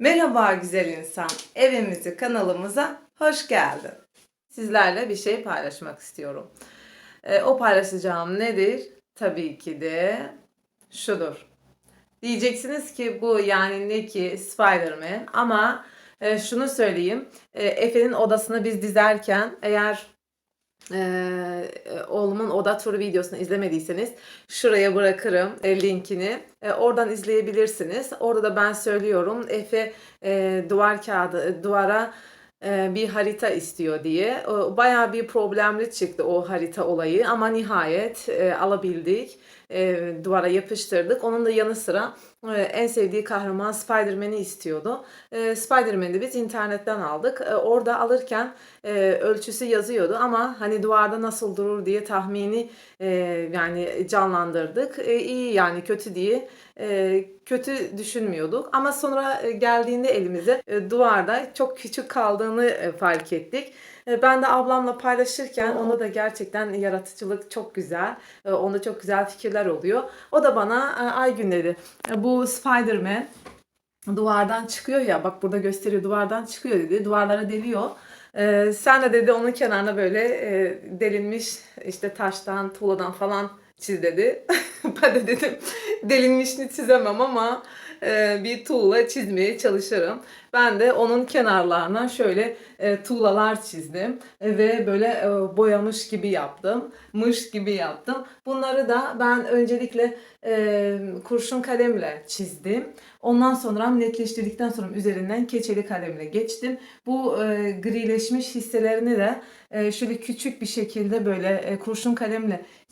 Merhaba güzel insan. Evimizi, kanalımıza hoş geldin. Sizlerle bir şey paylaşmak istiyorum. Ee, o paylaşacağım nedir? Tabii ki de şudur. Diyeceksiniz ki bu yani ne ki Spider-Man ama e, şunu söyleyeyim. E, Efe'nin odasını biz dizerken eğer e, oğlumun oda turu videosunu izlemediyseniz şuraya bırakırım e, linkini. E, oradan izleyebilirsiniz. Orada da ben söylüyorum Efe e, duvar kağıdı e, duvara e, bir harita istiyor diye. O, bayağı bir problemli çıktı o harita olayı ama nihayet e, alabildik. E, duvara yapıştırdık. Onun da yanı sıra e, en sevdiği kahraman Spider-Man'i istiyordu. E, Spider-Man'i de biz internetten aldık. E, orada alırken e, ölçüsü yazıyordu ama hani duvarda nasıl durur diye tahmini e, yani canlandırdık. E, iyi yani kötü diye e, kötü düşünmüyorduk. Ama sonra e, geldiğinde elimize e, duvarda çok küçük kaldığını e, fark ettik. E, Ben de ablamla paylaşırken onda da gerçekten yaratıcılık çok güzel. E, Onda çok güzel fikirler oluyor. O da bana Aygün dedi. "E, Bu Spider-Man duvardan çıkıyor ya bak burada gösteriyor duvardan çıkıyor dedi. Duvarlara deliyor. Ee, sen de dedi onun kenarına böyle e, delinmiş işte taştan, tuğladan falan çiz dedi. ben de dedim delinmişini çizemem ama bir tuğla çizmeye çalışırım. Ben de onun kenarlarına şöyle e, tuğlalar çizdim E, ve böyle e, boyamış gibi yaptım, mış gibi yaptım. Bunları da ben öncelikle e, kurşun kalemle çizdim. Ondan sonra netleştirdikten sonra üzerinden keçeli kalemle geçtim. Bu e, grileşmiş hisselerini de e, şöyle küçük bir şekilde böyle e, kurşun kalemle e,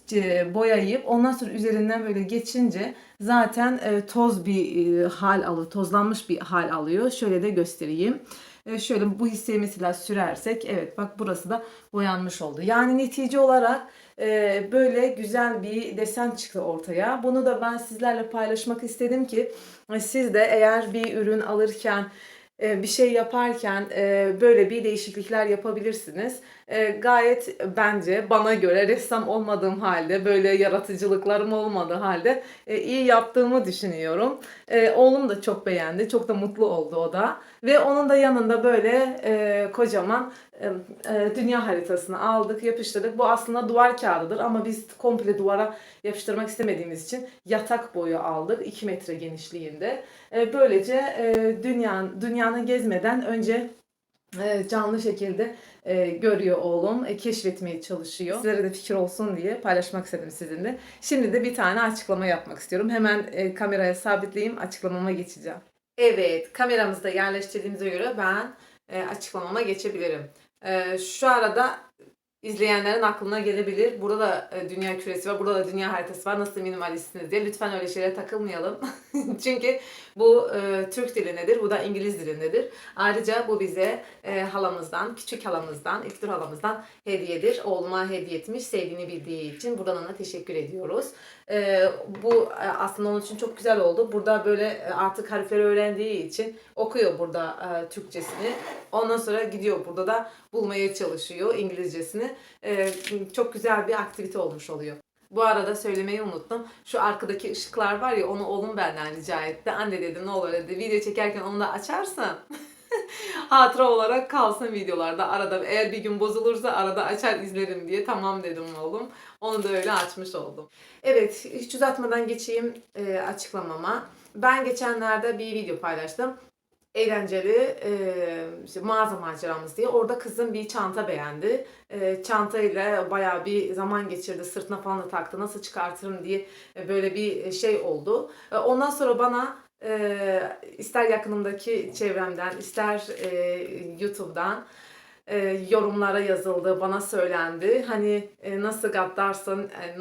boyayıp ondan sonra üzerinden böyle geçince zaten e, toz bir e, hal alıyor, tozlanmış bir hal alıyor. Şöyle de göstereyim. E, şöyle bu hisseyi mesela sürersek evet bak burası da boyanmış oldu. Yani netice olarak e, böyle güzel bir desen çıktı ortaya. Bunu da ben sizlerle paylaşmak istedim ki e, siz de eğer bir ürün alırken e, bir şey yaparken böyle bir değişiklikler yapabilirsiniz. Gayet bence bana göre ressam olmadığım halde böyle yaratıcılıklarım olmadığı halde iyi yaptığımı düşünüyorum. Oğlum da çok beğendi. Çok da mutlu oldu o da. Ve onun da yanında böyle kocaman dünya haritasını aldık, yapıştırdık. Bu aslında duvar kağıdıdır ama biz komple duvara yapıştırmak istemediğimiz için yatak boyu aldık. 2 metre genişliğinde. E, böylece e, dünya, dünyanın gezmeden önce e, canlı şekilde e, görüyor oğlum. E, keşfetmeye çalışıyor. Sizlere de fikir olsun diye paylaşmak istedim sizinle. Şimdi de bir tane açıklama yapmak istiyorum. Hemen e, kameraya sabitleyeyim. Açıklamama geçeceğim. Evet, kameramızı da yerleştirdiğimize göre ben e, açıklamama geçebilirim. E, şu arada izleyenlerin aklına gelebilir. Burada da e, dünya küresi var, burada da dünya haritası var. Nasıl minimalistsiniz diye. Lütfen öyle şeylere takılmayalım. Çünkü bu e, Türk dilindedir, bu da İngiliz dilindedir. Ayrıca bu bize e, halamızdan, küçük halamızdan, İktir halamızdan hediyedir. Oğluma hediye etmiş, sevdiğini bildiği için. Buradan ona teşekkür ediyoruz. E, bu e, aslında onun için çok güzel oldu. Burada böyle e, artık harfleri öğrendiği için okuyor burada e, Türkçesini. Ondan sonra gidiyor burada da bulmaya çalışıyor İngilizcesini. E, çok güzel bir aktivite olmuş oluyor. Bu arada söylemeyi unuttum. Şu arkadaki ışıklar var ya onu oğlum benden rica etti. Anne dedi ne olur dedi video çekerken onu da açarsan hatıra olarak kalsın videolarda arada. Eğer bir gün bozulursa arada açar izlerim diye tamam dedim oğlum. Onu da öyle açmış oldum. Evet hiç uzatmadan geçeyim e, açıklamama. Ben geçenlerde bir video paylaştım eğlenceli e, işte mağaza maceramız diye. Orada kızım bir çanta beğendi. E, çantayla bayağı bir zaman geçirdi. Sırtına falan da taktı. Nasıl çıkartırım diye e, böyle bir şey oldu. E, ondan sonra bana e, ister yakınımdaki çevremden, ister e, YouTube'dan e, yorumlara yazıldı, bana söylendi. Hani e, nasıl gaddarsın, e,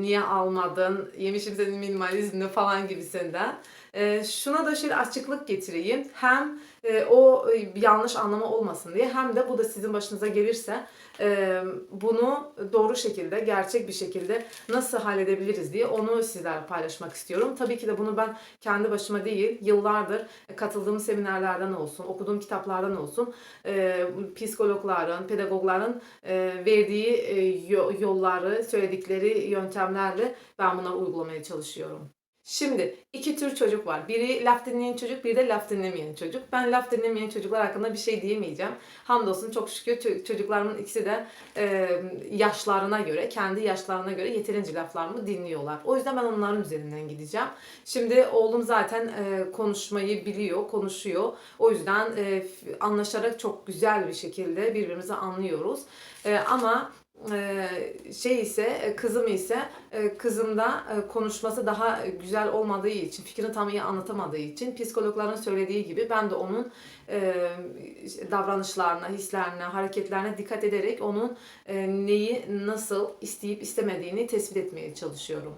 niye almadın, yemişim senin minimalizmini falan gibisinden. E, şuna da şöyle açıklık getireyim. Hem e, o e, yanlış anlama olmasın diye hem de bu da sizin başınıza gelirse e, bunu doğru şekilde, gerçek bir şekilde nasıl halledebiliriz diye onu sizlerle paylaşmak istiyorum. Tabii ki de bunu ben kendi başıma değil, yıllardır katıldığım seminerlerden olsun, okuduğum kitaplardan olsun, e, psikologların, pedagogların e, verdiği e, yo- yolları, söyledikleri yöntemlerle ben bunları uygulamaya çalışıyorum. Şimdi iki tür çocuk var. Biri laf dinleyen çocuk, biri de laf dinlemeyen çocuk. Ben laf dinlemeyen çocuklar hakkında bir şey diyemeyeceğim. Hamdolsun çok şükür ço- çocuklarımın ikisi de e, yaşlarına göre, kendi yaşlarına göre yeterince laflarımı dinliyorlar. O yüzden ben onların üzerinden gideceğim. Şimdi oğlum zaten e, konuşmayı biliyor, konuşuyor. O yüzden e, anlaşarak çok güzel bir şekilde birbirimizi anlıyoruz. E, ama şey ise e, kızım ise e, kızımda e, konuşması daha güzel olmadığı için, fikrini tam iyi anlatamadığı için psikologların söylediği gibi ben de onun davranışlarına, hislerine, hareketlerine dikkat ederek onun neyi nasıl isteyip istemediğini tespit etmeye çalışıyorum.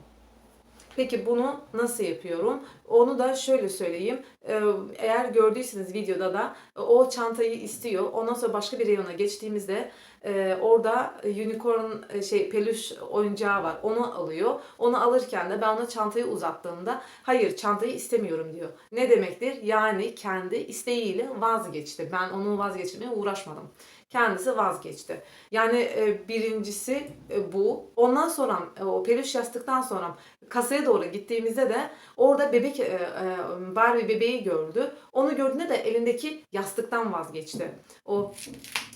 Peki bunu nasıl yapıyorum? Onu da şöyle söyleyeyim. Ee, Eğer gördüyseniz videoda da o çantayı istiyor. Ondan sonra başka bir reyona geçtiğimizde e, orada unicorn e, şey peluş oyuncağı var. Onu alıyor. Onu alırken de ben ona çantayı uzattığımda hayır çantayı istemiyorum diyor. Ne demektir? Yani kendi isteğiyle vazgeçti. Ben onu vazgeçirmeye uğraşmadım. Kendisi vazgeçti. Yani e, birincisi e, bu. Ondan sonra e, o peluş yastıktan sonra kasaya doğru gittiğimizde de orada bebek Barbie bebeği gördü. Onu gördüğünde de elindeki yastıktan vazgeçti. O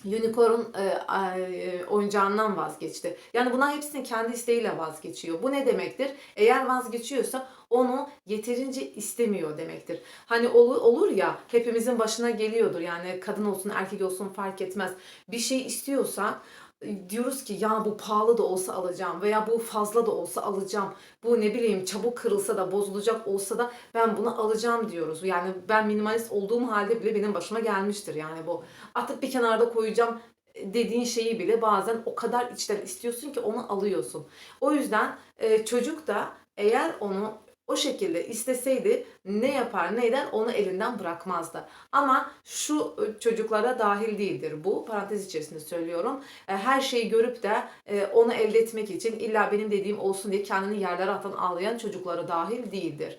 unicorn e, e, oyuncağından vazgeçti. Yani bunlar hepsini kendi isteğiyle vazgeçiyor. Bu ne demektir? Eğer vazgeçiyorsa onu yeterince istemiyor demektir. Hani olur, olur ya hepimizin başına geliyordur. Yani kadın olsun erkek olsun fark etmez. Bir şey istiyorsak e, diyoruz ki ya bu pahalı da olsa alacağım veya bu fazla da olsa alacağım. Bu ne bileyim çabuk kırılsa da bozulacak olsa da ben bunu alacağım diyoruz. Yani ben minimalist olduğum halde bile benim başıma gelmiştir yani bu. Atıp bir kenarda koyacağım dediğin şeyi bile bazen o kadar içten istiyorsun ki onu alıyorsun. O yüzden e, çocuk da eğer onu o şekilde isteseydi ne yapar ne eder onu elinden bırakmazdı. Ama şu e, çocuklara dahil değildir bu. Parantez içerisinde söylüyorum. E, Her şeyi görüp de e, onu elde etmek için illa benim dediğim olsun diye kendini yerlere atan ağlayan çocuklara dahil değildir.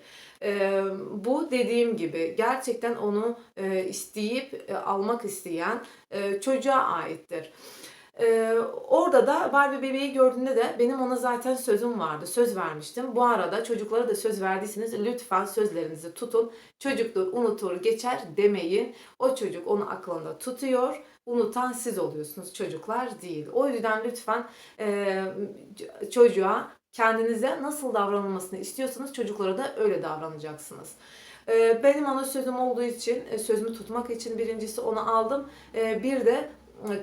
Bu dediğim gibi gerçekten onu isteyip almak isteyen çocuğa aittir. Ee, orada da Barbie bebeği gördüğünde de benim ona zaten sözüm vardı. Söz vermiştim. Bu arada çocuklara da söz verdiyseniz lütfen sözlerinizi tutun. Çocuktur, unutur, geçer demeyin. O çocuk onu aklında tutuyor. Unutan siz oluyorsunuz. Çocuklar değil. O yüzden lütfen e, çocuğa kendinize nasıl davranılmasını istiyorsanız çocuklara da öyle davranacaksınız. Ee, Benim ona sözüm olduğu için, e, sözümü tutmak için birincisi onu aldım. Ee, Bir de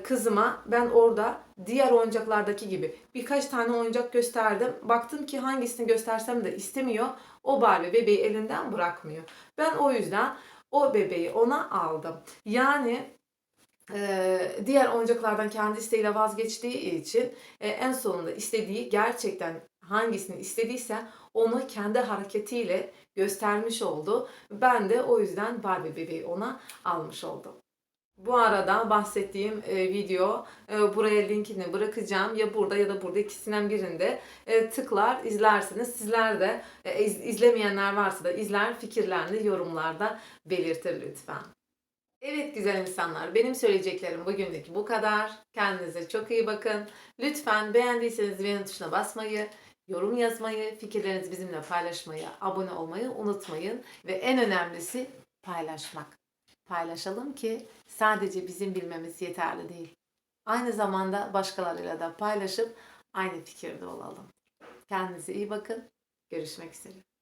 kızıma ben orada diğer oyuncaklardaki gibi birkaç tane oyuncak gösterdim. Baktım ki hangisini göstersem de istemiyor. O Barbie bebeği elinden bırakmıyor. Ben o yüzden o bebeği ona aldım. Yani e, diğer oyuncaklardan kendi isteğiyle vazgeçtiği için e, en sonunda istediği gerçekten hangisini istediyse onu kendi hareketiyle göstermiş oldu. Ben de o yüzden Barbie bebeği ona almış oldum. Bu arada bahsettiğim e, video e, buraya linkini bırakacağım. Ya burada ya da burada ikisinden birinde e, tıklar izlersiniz. Sizler de e, iz- izlemeyenler varsa da izler fikirlerini yorumlarda belirtir lütfen. Evet güzel insanlar benim söyleyeceklerim bugünlük bu kadar. Kendinize çok iyi bakın. Lütfen beğendiyseniz beğen tuşuna basmayı, yorum yazmayı, fikirlerinizi bizimle paylaşmayı, abone olmayı unutmayın. Ve en önemlisi paylaşmak paylaşalım ki sadece bizim bilmemiz yeterli değil. Aynı zamanda başkalarıyla da paylaşıp aynı fikirde olalım. Kendinize iyi bakın. Görüşmek üzere.